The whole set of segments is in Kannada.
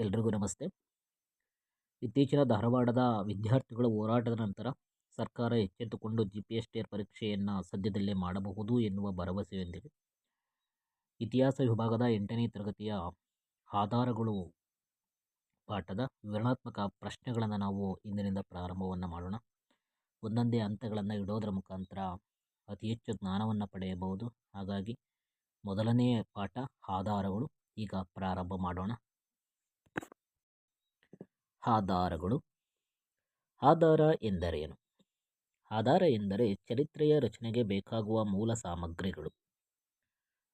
ಎಲ್ರಿಗೂ ನಮಸ್ತೆ. ಇತ್ತೀಚಿನ ಧಾರವಾಡದ ವಿದ್ಯಾರ್ಥಿಗಳ ಹೋರಾಟದ ನಂತರ ಸರ್ಕಾರ ಎಚ್ಚೆತ್ತುಕೊಂಡು ಜಿ ಪಿ ಎಸ್ ಟಿ ಪರೀಕ್ಷೆಯನ್ನು ಸದ್ಯದಲ್ಲೇ ಮಾಡಬಹುದು ಎನ್ನುವ ಭರವಸೆಯೊಂದಿಗೆ ಇತಿಹಾಸ ವಿಭಾಗದ ಎಂಟನೇ ತರಗತಿಯ ಆಧಾರಗಳು ಪಾಠದ ವಿವರಣಾತ್ಮಕ ಪ್ರಶ್ನೆಗಳನ್ನು ನಾವು ಇಂದಿನಿಂದ ಪ್ರಾರಂಭವನ್ನು ಮಾಡೋಣ. ಒಂದೊಂದೇ ಹಂತಗಳನ್ನು ಇಡೋದರ ಮುಖಾಂತರ ಅತಿ ಹೆಚ್ಚು ಜ್ಞಾನವನ್ನು ಪಡೆಯಬಹುದು. ಹಾಗಾಗಿ ಮೊದಲನೇ ಪಾಠ ಆಧಾರಗಳು. ಈಗ ಪ್ರಾರಂಭ ಮಾಡೋಣ. ಆಧಾರಗಳು. ಆಧಾರ ಎಂದರೇನು? ಆಧಾರ ಎಂದರೆ ಚರಿತ್ರೆಯ ರಚನೆಗೆ ಬೇಕಾಗುವ ಮೂಲ ಸಾಮಗ್ರಿಗಳು.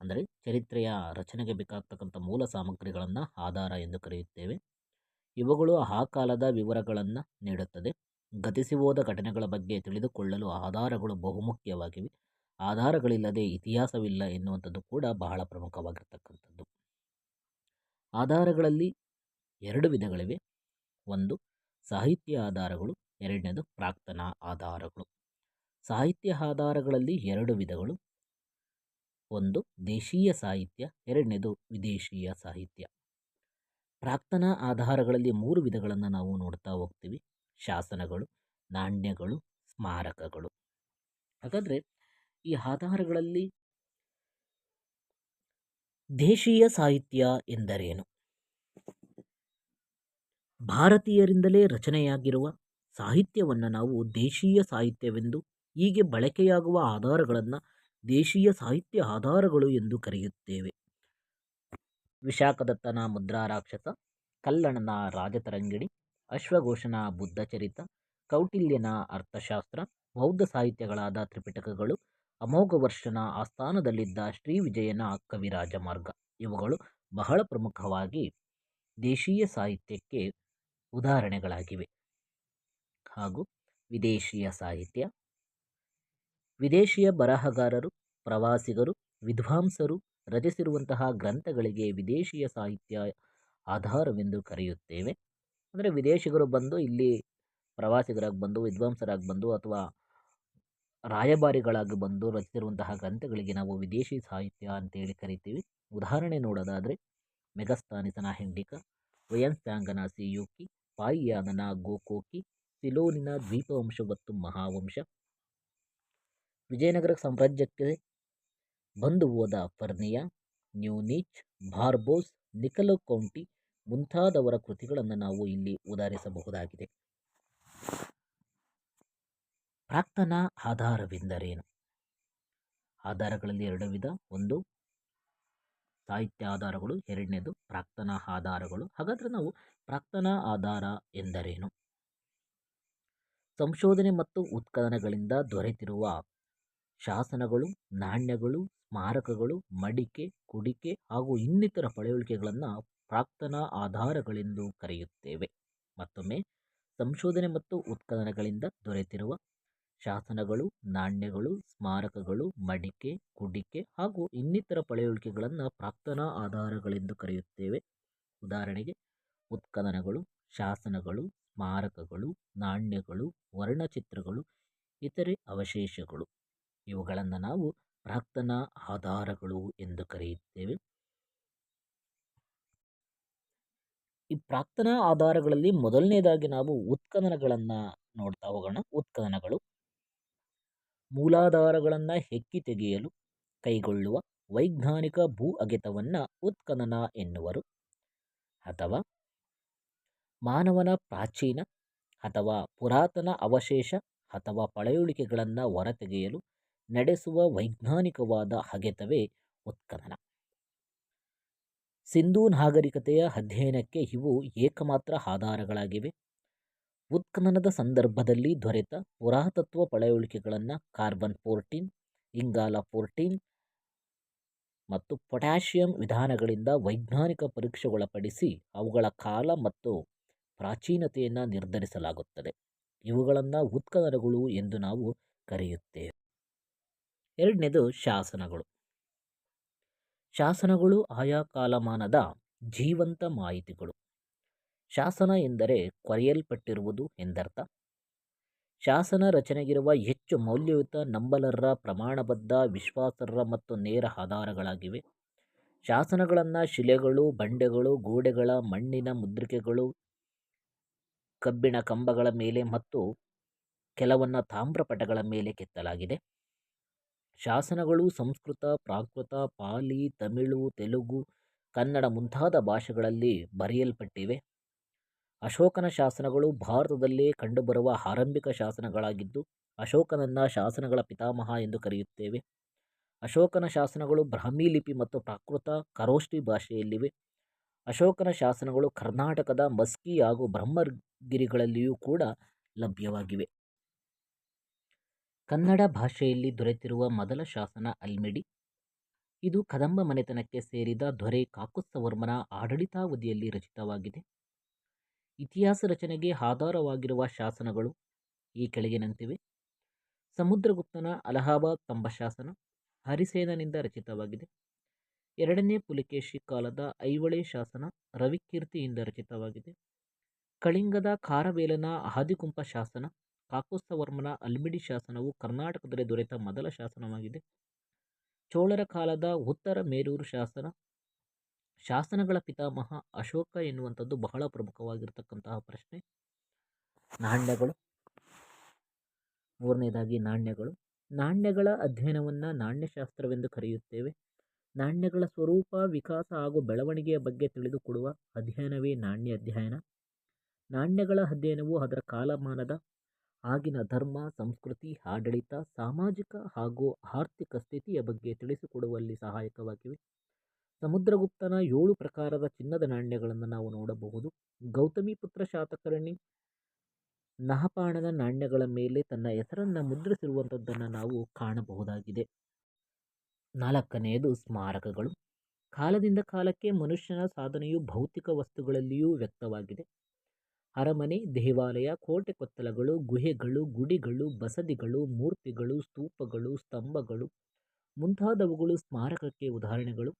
ಅಂದರೆ ಚರಿತ್ರೆಯ ರಚನೆಗೆ ಬೇಕಾಗ್ತಕ್ಕಂಥ ಮೂಲ ಸಾಮಗ್ರಿಗಳನ್ನು ಆಧಾರ ಎಂದು ಕರೆಯುತ್ತೇವೆ. ಇವುಗಳು ಆ ಕಾಲದ ವಿವರಗಳನ್ನು ನೀಡುತ್ತದೆ. ಗತಿಸಿ ಹೋದ ಘಟನೆಗಳ ಬಗ್ಗೆ ತಿಳಿದುಕೊಳ್ಳಲು ಆಧಾರಗಳು ಬಹುಮುಖ್ಯವಾಗಿವೆ. ಆಧಾರಗಳಿಲ್ಲದೆ ಇತಿಹಾಸವಿಲ್ಲ ಎನ್ನುವಂಥದ್ದು ಕೂಡ ಬಹಳ ಪ್ರಮುಖವಾಗಿರ್ತಕ್ಕಂಥದ್ದು. ಆಧಾರಗಳಲ್ಲಿ ಎರಡು ವಿಧಗಳಿವೆ. ಒಂದು ಸಾಹಿತ್ಯ ಆಧಾರಗಳು, ಎರಡನೇದು ಪ್ರಾಕ್ತನ ಆಧಾರಗಳು. ಸಾಹಿತ್ಯ ಆಧಾರಗಳಲ್ಲಿ ಎರಡು ವಿಧಗಳು. ಒಂದು ದೇಶೀಯ ಸಾಹಿತ್ಯ, ಎರಡನೇದು ವಿದೇಶೀಯ ಸಾಹಿತ್ಯ. ಪ್ರಾಕ್ತನ ಆಧಾರಗಳಲ್ಲಿ ಮೂರು ವಿಧಗಳನ್ನು ನಾವು ನೋಡ್ತಾ ಹೋಗ್ತೀವಿ. ಶಾಸನಗಳು, ನಾಣ್ಯಗಳು, ಸ್ಮಾರಕಗಳು. ಹಾಗಾದರೆ ಈ ಆಧಾರಗಳಲ್ಲಿ ದೇಶೀಯ ಸಾಹಿತ್ಯ ಎಂದರೇನು? ಭಾರತೀಯರಿಂದಲೇ ರಚನೆಯಾಗಿರುವ ಸಾಹಿತ್ಯವನ್ನು ನಾವು ದೇಶೀಯ ಸಾಹಿತ್ಯವೆಂದು, ಹೀಗೆ ಬಳಕೆಯಾಗುವ ಆಧಾರಗಳನ್ನು ದೇಶೀಯ ಸಾಹಿತ್ಯ ಆಧಾರಗಳು ಎಂದು ಕರೆಯುತ್ತೇವೆ. ವಿಶಾಖದತ್ತನ ಮುದ್ರಾರಾಕ್ಷಸ ಕಲ್ಲಣ್ಣನ ರಾಜತರಂಗಿಣಿ, ಅಶ್ವಘೋಷನ ಬುದ್ಧಚರಿತ ಕೌಟಿಲ್ಯನ ಅರ್ಥಶಾಸ್ತ್ರ, ಬೌದ್ಧ ಸಾಹಿತ್ಯಗಳಾದ ತ್ರಿಪಿಟಕಗಳು, ಅಮೋಘವರ್ಷನ ಆಸ್ಥಾನದಲ್ಲಿದ್ದ ಶ್ರೀವಿಜಯನ ಕವಿರಾಜ ಮಾರ್ಗ ಇವುಗಳು ಬಹಳ ಪ್ರಮುಖವಾಗಿ ದೇಶೀಯ ಸಾಹಿತ್ಯಕ್ಕೆ ಉದಾಹರಣೆಗಳಾಗಿವೆ. ಹಾಗೂ ವಿದೇಶೀಯ ಸಾಹಿತ್ಯ. ವಿದೇಶಿಯ ಬರಹಗಾರರು, ಪ್ರವಾಸಿಗರು, ವಿದ್ವಾಂಸರು ರಚಿಸಿರುವಂತಹ ಗ್ರಂಥಗಳಿಗೆ ವಿದೇಶೀಯ ಸಾಹಿತ್ಯ ಆಧಾರವೆಂದು ಕರೆಯುತ್ತೇವೆ. ಅಂದರೆ ವಿದೇಶಿಗರು ಬಂದು ಇಲ್ಲಿ ಪ್ರವಾಸಿಗರಾಗಿ ಬಂದು, ವಿದ್ವಾಂಸರಾಗಿ ಬಂದು ಅಥವಾ ರಾಯಭಾರಿಗಳಾಗಿ ಬಂದು ರಚಿಸಿರುವಂತಹ ಗ್ರಂಥಗಳಿಗೆ ನಾವು ವಿದೇಶಿ ಸಾಹಿತ್ಯ ಅಂತೇಳಿ ಕರಿತೀವಿ. ಉದಾಹರಣೆ ನೋಡೋದಾದರೆ ಮೆಗಸ್ತಾನಿಸನ ಹೆಂಡಿಕ ವಯನ್ಸ್ಯಾಂಗನ ಸಿಯೂಕಿ ಪಾಯಿಯಾನನ ಗೋಕೋಕಿ ಸಿಲೋನಿನ ದ್ವೀಪವಂಶ ಮತ್ತು ಮಹಾವಂಶ. ವಿಜಯನಗರ ಸಾಮ್ರಾಜ್ಯಕ್ಕೆ ಬಂದು ಹೋದ ಫರ್ನಿಯಾ ನ್ಯೂನೀಚ್ ಬಾರ್ಬೋಸ್, ನಿಕಲೋ ಕೌಂಟಿ ಮುಂತಾದವರ ಕೃತಿಗಳನ್ನು ನಾವು ಇಲ್ಲಿ ಉದಾಹರಿಸಬಹುದಾಗಿದೆ. ಪ್ರಾಕ್ತನ ಆಧಾರವೆಂದರೇನು? ಆಧಾರಗಳಲ್ಲಿ ಎರಡು ವಿಧ, ಒಂದು ಸಾಹಿತ್ಯ ಆಧಾರಗಳು ಎರಡನೇದು ಪ್ರಾಕ್ತನ ಆಧಾರಗಳು. ಹಾಗಾದರೆ ನಾವು ಪ್ರಾಕ್ತನ ಆಧಾರ ಎಂದರೇನು? ಸಂಶೋಧನೆ ಮತ್ತು ಉತ್ಖನನಗಳಿಂದ ದೊರೆತಿರುವ ಶಾಸನಗಳು, ನಾಣ್ಯಗಳು, ಸ್ಮಾರಕಗಳು, ಮಡಿಕೆ, ಕುಡಿಕೆ ಹಾಗೂ ಇನ್ನಿತರ ಪಳೆಯುಳಿಕೆಗಳನ್ನು ಪ್ರಾಕ್ತನ ಆಧಾರಗಳೆಂದು ಕರೆಯುತ್ತೇವೆ. ಮತ್ತೊಮ್ಮೆ, ಸಂಶೋಧನೆ ಮತ್ತು ಉತ್ಖನನಗಳಿಂದ ದೊರೆತಿರುವ ಶಾಸನಗಳು, ನಾಣ್ಯಗಳು, ಸ್ಮಾರಕಗಳು, ಮಡಿಕೆ, ಕುಡಿಕೆ ಹಾಗೂ ಇನ್ನಿತರ ಪಳೆಯುಳಿಕೆಗಳನ್ನು ಪ್ರಾಕ್ತನ ಆಧಾರಗಳೆಂದು ಕರೆಯುತ್ತೇವೆ. ಉದಾಹರಣೆಗೆ, ಉತ್ಖನನಗಳು, ಶಾಸನಗಳು, ಸ್ಮಾರಕಗಳು, ನಾಣ್ಯಗಳು, ವರ್ಣಚಿತ್ರಗಳು, ಇತರೆ ಅವಶೇಷಗಳು. ಇವುಗಳನ್ನು ನಾವು ಪ್ರಾಕ್ತನ ಆಧಾರಗಳು ಎಂದು ಕರೆಯುತ್ತೇವೆ. ಈ ಪ್ರಾಕ್ತನ ಆಧಾರಗಳಲ್ಲಿ ಮೊದಲನೇದಾಗಿ ನಾವು ಉತ್ಖನನಗಳನ್ನು ನೋಡ್ತಾ ಹೋಗೋಣ. ಉತ್ಖನನಗಳು ಮೂಲಾಧಾರಗಳನ್ನು ಹೆಕ್ಕಿ ತೆಗೆಯಲು ಕೈಗೊಳ್ಳುವ ವೈಜ್ಞಾನಿಕ ಭೂ ಅಗೆತವನ್ನು ಉತ್ಖನನ ಎನ್ನುವರು. ಅಥವಾ ಮಾನವನ ಪ್ರಾಚೀನ ಅಥವಾ ಪುರಾತನ ಅವಶೇಷ ಅಥವಾ ಪಳೆಯುಳಿಕೆಗಳನ್ನು ಹೊರತೆಗೆಯಲು ನಡೆಸುವ ವೈಜ್ಞಾನಿಕವಾದ ಅಗೆತವೇ ಉತ್ಖನನ. ಸಿಂಧೂ ನಾಗರಿಕತೆಯ ಅಧ್ಯಯನಕ್ಕೆ ಇವು ಏಕಮಾತ್ರ ಆಧಾರಗಳಾಗಿವೆ. ಉತ್ಖನನದ ಸಂದರ್ಭದಲ್ಲಿ ದೊರೆತ ಪುರಾತತ್ವ ಪಳೆಯುಳಿಕೆಗಳನ್ನು ಕಾರ್ಬನ್ ಫೋರ್ಟೀನ್, ಇಂಗಾಲ ಫೋರ್ಟೀನ್ ಮತ್ತು ಪೊಟ್ಯಾಷಿಯಂ ವಿಧಾನಗಳಿಂದ ವೈಜ್ಞಾನಿಕ ಪರೀಕ್ಷೆಗೊಳಪಡಿಸಿ ಅವುಗಳ ಕಾಲ ಮತ್ತು ಪ್ರಾಚೀನತೆಯನ್ನು ನಿರ್ಧರಿಸಲಾಗುತ್ತದೆ. ಇವುಗಳನ್ನು ಉತ್ಖನನಗಳು ಎಂದು ನಾವು ಕರೆಯುತ್ತೇವೆ. ಎರಡನೇದು ಶಾಸನಗಳು. ಶಾಸನಗಳು ಆಯಾ ಕಾಲಮಾನದ ಜೀವಂತ ಮಾಹಿತಿಗಳು. ಶಾಸನ ಎಂದರೆ ಕೊರೆಯಲ್ಪಟ್ಟಿರುವುದು ಎಂದರ್ಥ. ಶಾಸನ ರಚನೆಗಿರುವ ಹೆಚ್ಚು ಮೌಲ್ಯಯುತ ನಂಬಲರ್ಹ ಪ್ರಮಾಣಬದ್ಧ ವಿಶ್ವಾಸಾರ್ಹ ಮತ್ತು ನೇರ ಆಧಾರಗಳಾಗಿವೆ. ಶಾಸನಗಳನ್ನು ಶಿಲೆಗಳು, ಬಂಡೆಗಳು, ಗೋಡೆಗಳ, ಮಣ್ಣಿನ ಮುದ್ರಿಕೆಗಳು, ಕಬ್ಬಿಣ ಕಂಬಗಳ ಮೇಲೆ ಮತ್ತು ಕೆಲವನ್ನ ತಾಮ್ರಪಟಗಳ ಮೇಲೆ ಕೆತ್ತಲಾಗಿದೆ. ಶಾಸನಗಳು ಸಂಸ್ಕೃತ, ಪ್ರಾಕೃತ, ಪಾಲಿ, ತಮಿಳು, ತೆಲುಗು, ಕನ್ನಡ ಮುಂತಾದ ಭಾಷೆಗಳಲ್ಲಿ ಬರೆಯಲ್ಪಟ್ಟಿವೆ. ಅಶೋಕನ ಶಾಸನಗಳು ಭಾರತದಲ್ಲೇ ಕಂಡುಬರುವ ಆರಂಭಿಕ ಶಾಸನಗಳಾಗಿದ್ದು, ಅಶೋಕನನ್ನ ಶಾಸನಗಳ ಪಿತಾಮಹ ಎಂದು ಕರೆಯುತ್ತೇವೆ. ಅಶೋಕನ ಶಾಸನಗಳು ಬ್ರಾಹ್ಮಿ ಲಿಪಿ ಮತ್ತು ಪ್ರಾಕೃತ ಖರೋಷ್ಠಿ ಭಾಷೆಯಲ್ಲಿವೆ. ಅಶೋಕನ ಶಾಸನಗಳು ಕರ್ನಾಟಕದ ಮಸ್ಕಿ ಹಾಗೂ ಬ್ರಹ್ಮಗಿರಿಗಳಲ್ಲಿಯೂ ಕೂಡ ಲಭ್ಯವಾಗಿವೆ. ಕನ್ನಡ ಭಾಷೆಯಲ್ಲಿ ದೊರೆತಿರುವ ಮೊದಲ ಶಾಸನ ಅಲ್ಮಿಡಿ. ಇದು ಕದಂಬ ಮನೆತನಕ್ಕೆ ಸೇರಿದ ದೊರೆ ಕಾಕುಸ್ತವರ್ಮನ ಆಡಳಿತಾವಧಿಯಲ್ಲಿ ರಚಿತವಾಗಿದೆ. ಇತಿಹಾಸ ರಚನೆಗೆ ಆಧಾರವಾಗಿರುವ ಶಾಸನಗಳು ಈ ಕೆಳಗಿನಂತಿವೆ ಸಮುದ್ರಗುಪ್ತನ ಅಲಹಾಬಾದ್ ತಂಬ ಶಾಸನ ಹರಿಸೇನನಿಂದ ರಚಿತವಾಗಿದೆ. ಎರಡನೇ ಪುಲಿಕೇಶಿ ಕಾಲದ ಐವಳೆ ಶಾಸನ ರವಿಕೀರ್ತಿಯಿಂದ ರಚಿತವಾಗಿದೆ. ಕಳಿಂಗದ ಖಾರವೇಲನ ಆದಿಕುಂಪ ಶಾಸನ ಕಾಕುಸ್ತವರ್ಮನ ಅಲ್ಮಿಡಿ ಶಾಸನವು ಕರ್ನಾಟಕದಲ್ಲಿ ದೊರೆತ ಮೊದಲ ಶಾಸನವಾಗಿದೆ. ಚೋಳರ ಕಾಲದ ಉತ್ತರ ಮೇರೂರು ಶಾಸನ ಶಾಸನಗಳ ಪಿತಾಮಹ ಅಶೋಕ ಎನ್ನುವಂಥದ್ದು ಬಹಳ ಪ್ರಮುಖವಾಗಿರ್ತಕ್ಕಂತಹ ಪ್ರಶ್ನೆ. ನಾಣ್ಯಗಳು. ಮೂರನೇದಾಗಿ ನಾಣ್ಯಗಳು. ನಾಣ್ಯಗಳ ಅಧ್ಯಯನವನ್ನು ನಾಣ್ಯಶಾಸ್ತ್ರವೆಂದು ಕರೆಯುತ್ತೇವೆ. ನಾಣ್ಯಗಳ ಸ್ವರೂಪ, ವಿಕಾಸ ಹಾಗೂ ಬೆಳವಣಿಗೆಯ ಬಗ್ಗೆ ತಿಳಿದುಕೊಡುವ ಅಧ್ಯಯನವೇ ನಾಣ್ಯ ಅಧ್ಯಯನ. ನಾಣ್ಯಗಳ ಅಧ್ಯಯನವು ಅದರ ಕಾಲಮಾನದ, ಆಗಿನ ಧರ್ಮ, ಸಂಸ್ಕೃತಿ, ಆಡಳಿತ, ಸಾಮಾಜಿಕ ಹಾಗೂ ಆರ್ಥಿಕ ಸ್ಥಿತಿಯ ಬಗ್ಗೆ ತಿಳಿಸಿಕೊಡುವಲ್ಲಿ ಸಹಾಯಕವಾಗಿವೆ. ಸಮುದ್ರಗುಪ್ತನ ಏಳು ಪ್ರಕಾರದ ಚಿನ್ನದ ನಾಣ್ಯಗಳನ್ನು ನಾವು ನೋಡಬಹುದು. ಗೌತಮಿಪುತ್ರ ಶಾತಕರ್ಣಿ ನಹಪಾಣದ ನಾಣ್ಯಗಳ ಮೇಲೆ ತನ್ನ ಹೆಸರನ್ನು ಮುದ್ರಿಸಿರುವಂಥದ್ದನ್ನು ನಾವು ಕಾಣಬಹುದಾಗಿದೆ. ನಾಲ್ಕನೆಯದು ಸ್ಮಾರಕಗಳು. ಕಾಲದಿಂದ ಕಾಲಕ್ಕೆ ಮನುಷ್ಯನ ಸಾಧನೆಯು ಭೌತಿಕ ವಸ್ತುಗಳಲ್ಲಿಯೂ ವ್ಯಕ್ತವಾಗಿದೆ. ಅರಮನೆ, ದೇವಾಲಯ, ಕೋಟೆ ಕೊತ್ತಲಗಳು, ಗುಹೆಗಳು, ಗುಡಿಗಳು, ಬಸದಿಗಳು, ಮೂರ್ತಿಗಳು, ಸ್ತೂಪಗಳು, ಸ್ತಂಭಗಳು ಮುಂತಾದವುಗಳು ಸ್ಮಾರಕಕ್ಕೆ ಉದಾಹರಣೆಗಳು.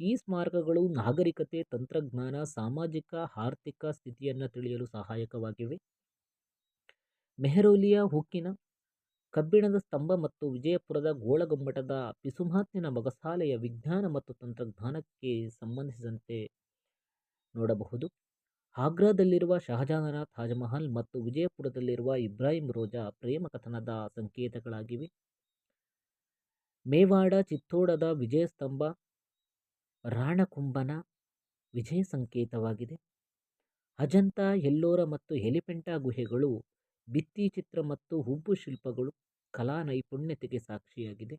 ಈ ಸ್ಮಾರಕಗಳು ನಾಗರಿಕತೆ, ತಂತ್ರಜ್ಞಾನ, ಸಾಮಾಜಿಕ, ಆರ್ಥಿಕ ಸ್ಥಿತಿಯನ್ನು ತಿಳಿಯಲು ಸಹಾಯಕವಾಗಿವೆ. ಮೆಹರೌಲಿಯ ಹುಕ್ಕಿನ ಕಬ್ಬಿಣದ ಸ್ತಂಭ ಮತ್ತು ವಿಜಯಪುರದ ಗೋಳಗುಮ್ಮಟದ ಪಿಸುಮಾತಿನ ಮಗಸಾಲೆಯ ವಿಜ್ಞಾನ ಮತ್ತು ತಂತ್ರಜ್ಞಾನಕ್ಕೆ ಸಂಬಂಧಿಸಿದಂತೆ ನೋಡಬಹುದು. ಆಗ್ರಾದಲ್ಲಿರುವ ಶಹಜಾನನ ತಾಜ್ಮಹಲ್ ಮತ್ತು ವಿಜಯಪುರದಲ್ಲಿರುವ ಇಬ್ರಾಹಿಂ ರೋಜಾ ಪ್ರೇಮ ಕಥನದ ಸಂಕೇತಗಳಾಗಿವೆ. ಮೇವಾಡ ಚಿತ್ತೋಡದ ವಿಜಯಸ್ತಂಭ ರಾಣಕುಂಭನ ವಿಜಯ ಸಂಕೇತವಾಗಿದೆ. ಅಜಂತ, ಎಲ್ಲೋರ ಮತ್ತು ಎಲಿಪೆಂಟಾ ಗುಹೆಗಳು ಭಿತ್ತಿಚಿತ್ರ ಮತ್ತು ಹುಬ್ಬು ಶಿಲ್ಪಗಳು ಕಲಾ ನೈಪುಣ್ಯತೆಗೆ ಸಾಕ್ಷಿಯಾಗಿದೆ.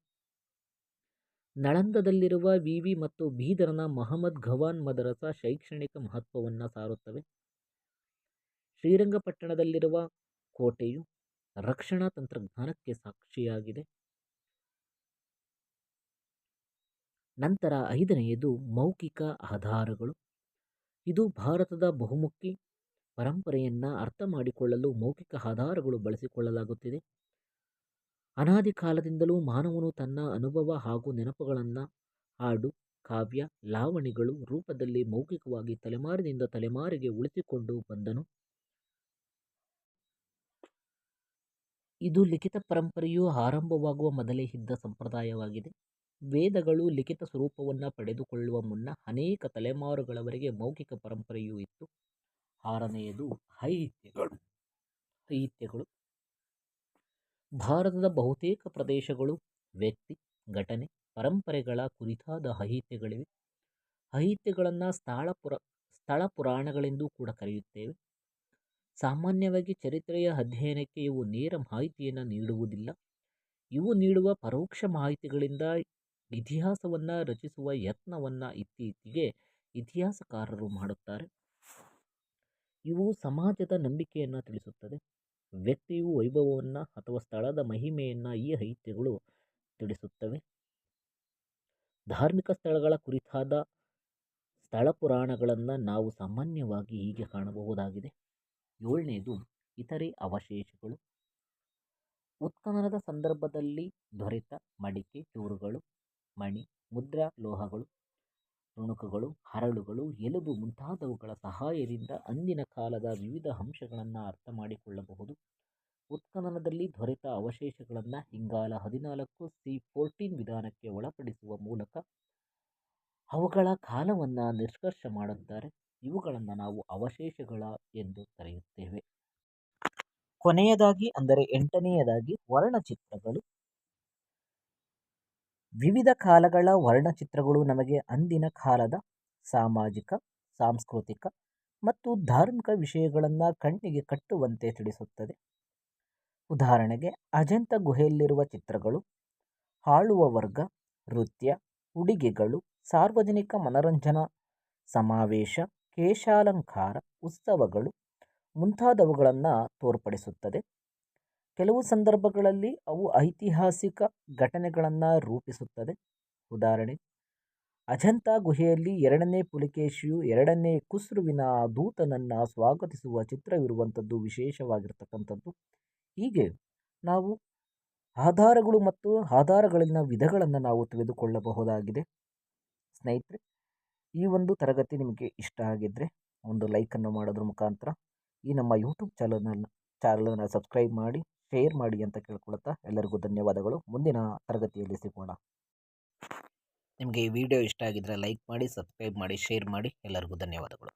ನಳಂದದಲ್ಲಿರುವ ವಿವಿ ಮತ್ತು ಬೀದರ್ನ ಮಹಮ್ಮದ್ ಘವಾನ್ ಮದರಸ ಶೈಕ್ಷಣಿಕ ಮಹತ್ವವನ್ನು ಸಾರುತ್ತವೆ. ಶ್ರೀರಂಗಪಟ್ಟಣದಲ್ಲಿರುವ ಕೋಟೆಯು ರಕ್ಷಣಾ ತಂತ್ರಜ್ಞಾನಕ್ಕೆ ಸಾಕ್ಷಿಯಾಗಿದೆ. ನಂತರ ಐದನೆಯದು ಮೌಖಿಕ ಆಧಾರಗಳು. ಇದು ಭಾರತದ ಬಹುಮುಖಿ ಪರಂಪರೆಯನ್ನು ಅರ್ಥ ಮಾಡಿಕೊಳ್ಳಲು ಮೌಖಿಕ ಆಧಾರಗಳು ಬಳಸಿಕೊಳ್ಳಲಾಗುತ್ತಿದೆ. ಅನಾದಿ ಕಾಲದಿಂದಲೂ ಮಾನವನು ತನ್ನ ಅನುಭವ ಹಾಗೂ ನೆನಪುಗಳನ್ನು ಹಾಡು, ಕಾವ್ಯ, ಲಾವಣಿಗಳು ರೂಪದಲ್ಲಿ ಮೌಖಿಕವಾಗಿ ತಲೆಮಾರಿನಿಂದ ತಲೆಮಾರಿಗೆ ಉಳಿಸಿಕೊಂಡು ಬಂದನು. ಇದು ಲಿಖಿತ ಪರಂಪರೆಯು ಆರಂಭವಾಗುವ ಮೊದಲೇ ಇದ್ದ ಸಂಪ್ರದಾಯವಾಗಿದೆ. ವೇದಗಳು ಲಿಖಿತ ಸ್ವರೂಪವನ್ನು ಪಡೆದುಕೊಳ್ಳುವ ಮುನ್ನ ಅನೇಕ ತಲೆಮಾರುಗಳವರೆಗೆ ಮೌಖಿಕ ಪರಂಪರೆಯೂ ಇತ್ತು. ಆರನೆಯದು ಸಾಹಿತ್ಯಗಳು ಸಾಹಿತ್ಯಗಳು ಭಾರತದ ಬಹುತೇಕ ಪ್ರದೇಶಗಳು, ವ್ಯಕ್ತಿ, ಘಟನೆ, ಪರಂಪರೆಗಳ ಕುರಿತಾದ ಸಾಹಿತ್ಯಗಳಿವೆ ಸಾಹಿತ್ಯಗಳನ್ನು ಸ್ಥಳ ಪುರ, ಸ್ಥಳ ಪುರಾಣಗಳೆಂದೂ ಕೂಡ ಕರೆಯುತ್ತೇವೆ. ಸಾಮಾನ್ಯವಾಗಿ ಚರಿತ್ರೆಯ ಅಧ್ಯಯನಕ್ಕೆ ಇವು ನೇರ ಮಾಹಿತಿಯನ್ನು ನೀಡುವುದಿಲ್ಲ. ಇವು ನೀಡುವ ಪರೋಕ್ಷ ಮಾಹಿತಿಗಳಿಂದ ಇತಿಹಾಸವನ್ನು ರಚಿಸುವ ಯತ್ನವನ್ನು ಇತ್ತೀಚೆಗೆ ಇತಿಹಾಸಕಾರರು ಮಾಡುತ್ತಾರೆ. ಇವು ಸಮಾಜದ ನಂಬಿಕೆಯನ್ನು ತಿಳಿಸುತ್ತದೆ. ವ್ಯಕ್ತಿಯು ವೈಭವವನ್ನು ಅಥವಾ ಸ್ಥಳದ ಮಹಿಮೆಯನ್ನು ಈ ಐತಿಹ್ಯಗಳು ತಿಳಿಸುತ್ತವೆ. ಧಾರ್ಮಿಕ ಸ್ಥಳಗಳ ಕುರಿತಾದ ಸ್ಥಳ ಪುರಾಣಗಳನ್ನು ನಾವು ಸಾಮಾನ್ಯವಾಗಿ ಹೀಗೆ ಕಾಣಬಹುದಾಗಿದೆ. ಏಳನೇದು, ಇತರೆ ಅವಶೇಷಗಳು. ಉತ್ಖನನದ ಸಂದರ್ಭದಲ್ಲಿ ದೊರೆತ ಮಡಿಕೆ, ಚೂರುಗಳು. ಮಣಿ, ಮುದ್ರಾ ಲೋಹಗಳು ತುಣುಕುಗಳು ಹರಳುಗಳು, ಎಲುಬು ಮುಂತಾದವುಗಳ ಸಹಾಯದಿಂದ ಅಂದಿನ ಕಾಲದ ವಿವಿಧ ಅಂಶಗಳನ್ನು ಅರ್ಥ ಮಾಡಿಕೊಳ್ಳಬಹುದು. ಉತ್ಖನನದಲ್ಲಿ ದೊರೆತ ಅವಶೇಷಗಳನ್ನು ಇಂಗಾಲ ಹದಿನಾಲ್ಕು ಸಿ ಫೋರ್ಟೀನ್ ವಿಧಾನಕ್ಕೆ ಒಳಪಡಿಸುವ ಮೂಲಕ ಅವುಗಳ ಕಾಲವನ್ನು ನಿಷ್ಕರ್ಷ ಮಾಡುತ್ತಾರೆ. ಇವುಗಳನ್ನು ನಾವು ಅವಶೇಷಗಳ ಎಂದು ಕರೆಯುತ್ತೇವೆ. ಕೊನೆಯದಾಗಿ ಅಂದರೆ ಎಂಟನೆಯದಾಗಿ ವರ್ಣಚಿತ್ರಗಳು. ವಿವಿಧ ಕಾಲಗಳ ವರ್ಣಚಿತ್ರಗಳು ನಮಗೆ ಅಂದಿನ ಕಾಲದ ಸಾಮಾಜಿಕ, ಸಾಂಸ್ಕೃತಿಕ ಮತ್ತು ಧಾರ್ಮಿಕ ವಿಷಯಗಳನ್ನು ಕಣ್ಣಿಗೆ ಕಟ್ಟುವಂತೆ ತಿಳಿಸುತ್ತದೆ. ಉದಾಹರಣೆಗೆ, ಅಜಂತ ಗುಹೆಯಲ್ಲಿರುವ ಚಿತ್ರಗಳು ಆಳುವ ವರ್ಗ, ನೃತ್ಯ, ಉಡುಗೆಗಳು, ಸಾರ್ವಜನಿಕ ಮನರಂಜನಾ, ಸಮಾವೇಶ, ಕೇಶಾಲಂಕಾರ, ಉತ್ಸವಗಳು ಮುಂತಾದವುಗಳನ್ನು ತೋರ್ಪಡಿಸುತ್ತದೆ. ಕೆಲವು ಸಂದರ್ಭಗಳಲ್ಲಿ ಅವು ಐತಿಹಾಸಿಕ ಘಟನೆಗಳನ್ನು ರೂಪಿಸುತ್ತದೆ. ಉದಾಹರಣೆ, ಅಜಂತಾ ಗುಹೆಯಲ್ಲಿ ಎರಡನೇ ಪುಲಿಕೇಶಿಯು ಎರಡನೇ ಖುಸ್ರುವಿನ ದೂತನನ್ನು ಸ್ವಾಗತಿಸುವ ಚಿತ್ರವಿರುವಂಥದ್ದು ವಿಶೇಷವಾಗಿರ್ತಕ್ಕಂಥದ್ದು. ಹೀಗೆ ನಾವು ಆಧಾರಗಳು ಮತ್ತು ಆಧಾರಗಳಲ್ಲಿನ ವಿಧಗಳನ್ನು ನಾವು ತಿಳಿದುಕೊಳ್ಳಬಹುದಾಗಿದೆ. ಸ್ನೇಹಿತರೆ, ಈ ಒಂದು ತರಗತಿ ನಿಮಗೆ ಇಷ್ಟ ಆಗಿದ್ದರೆ ಒಂದು ಲೈಕನ್ನು ಮಾಡೋದ್ರ ಮುಖಾಂತರ ಈ ನಮ್ಮ ಯೂಟ್ಯೂಬ್ ಚಾನಲನ್ನು ಚಾನಲನ್ನು ಸಬ್ಸ್ಕ್ರೈಬ್ ಮಾಡಿ ಶೇರ್ ಮಾಡಿ ಅಂತ ಕೇಳ್ಕೊಳ್ತಾ ಎಲ್ಲರಿಗೂ ಧನ್ಯವಾದಗಳು. ಮುಂದಿನ ತರಗತಿಯಲ್ಲಿ ಸಿಗೋಣ. ನಿಮಗೆ ಈ ವಿಡಿಯೋ ಇಷ್ಟ ಆಗಿದ್ದರೆ ಲೈಕ್ ಮಾಡಿ ಸಬ್ಸ್ಕ್ರೈಬ್ ಮಾಡಿ ಶೇರ್ ಮಾಡಿ. ಎಲ್ಲರಿಗೂ ಧನ್ಯವಾದಗಳು.